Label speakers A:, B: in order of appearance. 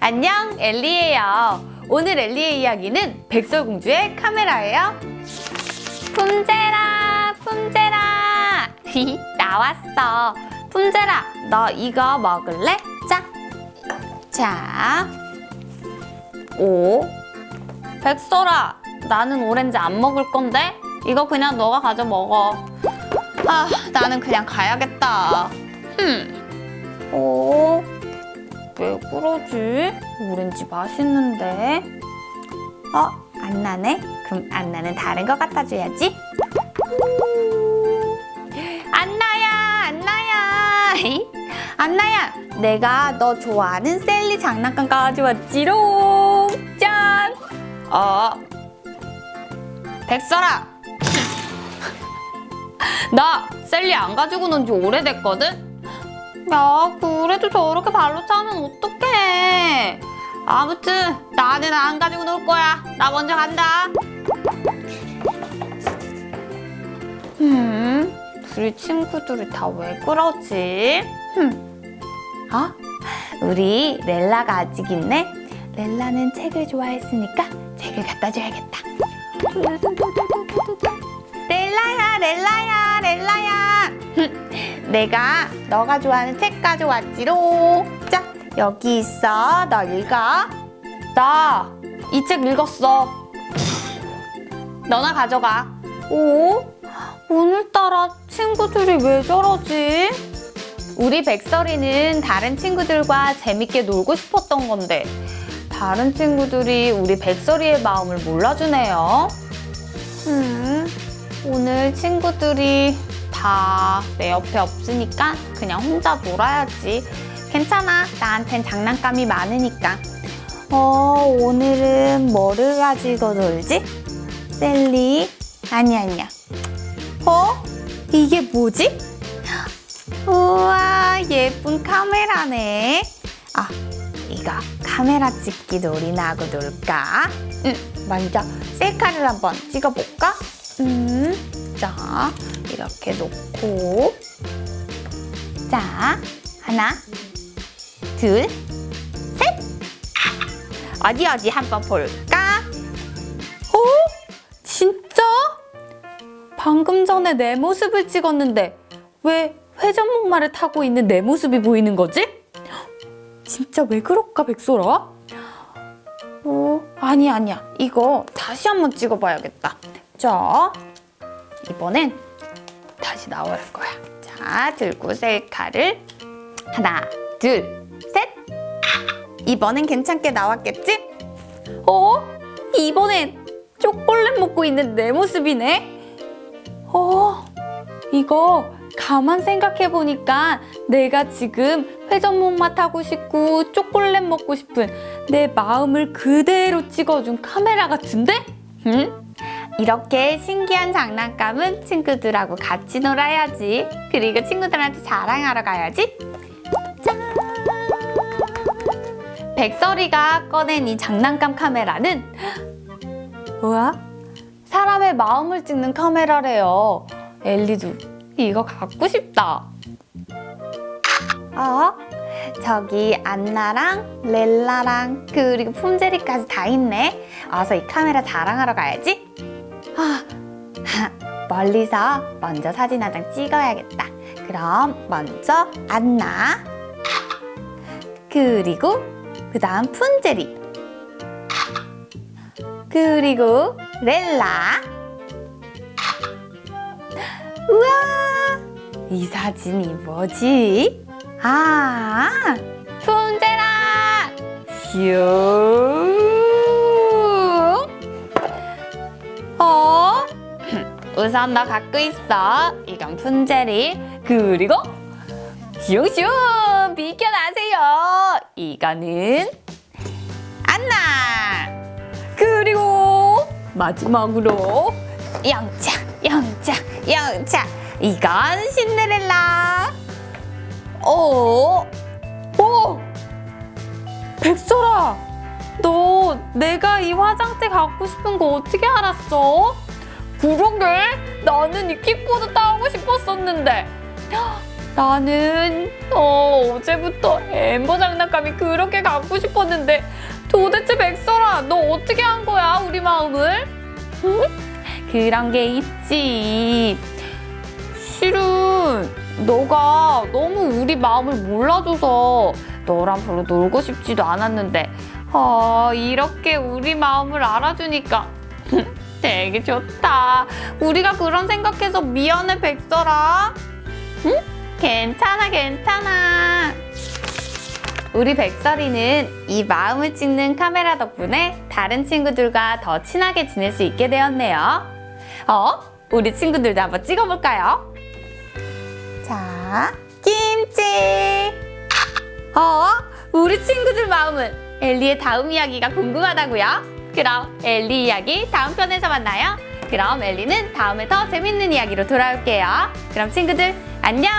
A: 안녕, 엘리예요. 오늘 엘리의 이야기는 백설공주의 카메라예요. 품제라, 품제라. 히, 나왔어. 품제라, 너 이거 먹을래? 자, 자. 오, 백설아, 나는 오렌지 안 먹을 건데? 이거 그냥 너가 가져 먹어. 아, 나는 그냥 가야겠다. 흠. 오, 왜 그러지? 오렌지 맛있는데. 어, 안 나네? 그럼 안 나는 다른 거 갖다 줘야지. 안나야, 안나야. 안나야, 내가 너 좋아하는 셀리 장난감 가져왔지롱. 짠. 어, 백설아. 나 셀리 안 가지고 논 지 오래됐거든? 야, 그래도 저렇게 발로 차면 어떡해. 아무튼 나는 안 가지고 놀 거야. 나 먼저 간다. 음, 둘이 친구들이 다 왜 그러지? 흠. 어? 우리 렐라가 아직 있네. 렐라는 책을 좋아했으니까 책을 갖다 줘야겠다. 렐라야, 렐라야, 렐라야. 흠, 내가 너가 좋아하는 책 가져왔지롱. 자, 여기 있어. 너 읽어. 나 이 책 읽었어. 너나 가져가. 오? 오늘따라 친구들이 왜 저러지? 우리 백설이는 다른 친구들과 재밌게 놀고 싶었던 건데 다른 친구들이 우리 백설이의 마음을 몰라주네요. 음, 오늘 친구들이 다 내 옆에 없으니까 그냥 혼자 놀아야지. 괜찮아. 나한텐 장난감이 많으니까. 어, 오늘은 뭐를 가지고 놀지? 셀리? 아니, 아니야. 어? 이게 뭐지? 우와, 예쁜 카메라네. 아, 이거 카메라 찍기 놀이나 하고 놀까? 응, 먼저 셀카를 한번 찍어볼까? 음, 자, 이렇게 놓고. 자, 하나, 둘, 셋! 어디 어디 한번 볼까? 어? 진짜? 방금 전에 내 모습을 찍었는데 왜 회전목마를 타고 있는 내 모습이 보이는 거지? 진짜 왜 그럴까 백설아? 어, 아니 아니야. 이거 다시 한번 찍어봐야겠다. 자, 이번엔 다시 나올 거야. 자, 들고 셀카를 하나, 둘, 셋. 이번엔 괜찮게 나왔겠지? 어? 이번엔 초콜릿 먹고 있는 내 모습이네. 어, 이거 가만 생각해 보니까 내가 지금 회전목마 타고 싶고 초콜릿 먹고 싶은 내 마음을 그대로 찍어준 카메라 같은데? 응? 이렇게 신기한 장난감은 친구들하고 같이 놀아야지. 그리고 친구들한테 자랑하러 가야지. 짠! 백설이가 꺼낸 이 장난감 카메라는 뭐야? 사람의 마음을 찍는 카메라래요. 엘리도 이거 갖고 싶다. 어? 저기 안나랑 렐라랑 그리고 품제리까지 다 있네. 어서 이 카메라 자랑하러 가야지. 아, 멀리서 먼저 사진 한 장 찍어야겠다. 그럼 먼저 안나 그리고 그 다음 품제리 그리고 렐라 우와 이 사진이 뭐지? 아 품제라 슝 너 갖고 있어. 이건 품제리 그리고 슝슝 비켜나세요. 이거는 안나. 그리고 마지막으로 영차 영차 영차. 이건 신데렐라. 오, 오. 백설아 너 내가 이 화장대 갖고 싶은 거 어떻게 알았어? 그러게. 나는 이 킥보드 타고 싶었었는데. 나는 어, 어제부터 엠버 장난감이 그렇게 갖고 싶었는데 도대체 백설아 너 어떻게 한 거야 우리 마음을? 그런 게 있지. 실은 너가 너무 우리 마음을 몰라줘서 너랑 별로 놀고 싶지도 않았는데. 아 이렇게 우리 마음을 알아주니까 되게 좋다 우리가 그런 생각해서 미안해 백설아 응? 괜찮아 괜찮아 우리 백설이는 이 마음을 찍는 카메라 덕분에 다른 친구들과 더 친하게 지낼 수 있게 되었네요 어? 우리 친구들도 한번 찍어볼까요? 자, 김치. 어? 우리 친구들 마음은 엘리의 다음 이야기가 궁금하다고요? 그럼 엘리 이야기 다음 편에서 만나요. 그럼 엘리는 다음에 더 재밌는 이야기로 돌아올게요. 그럼 친구들 안녕.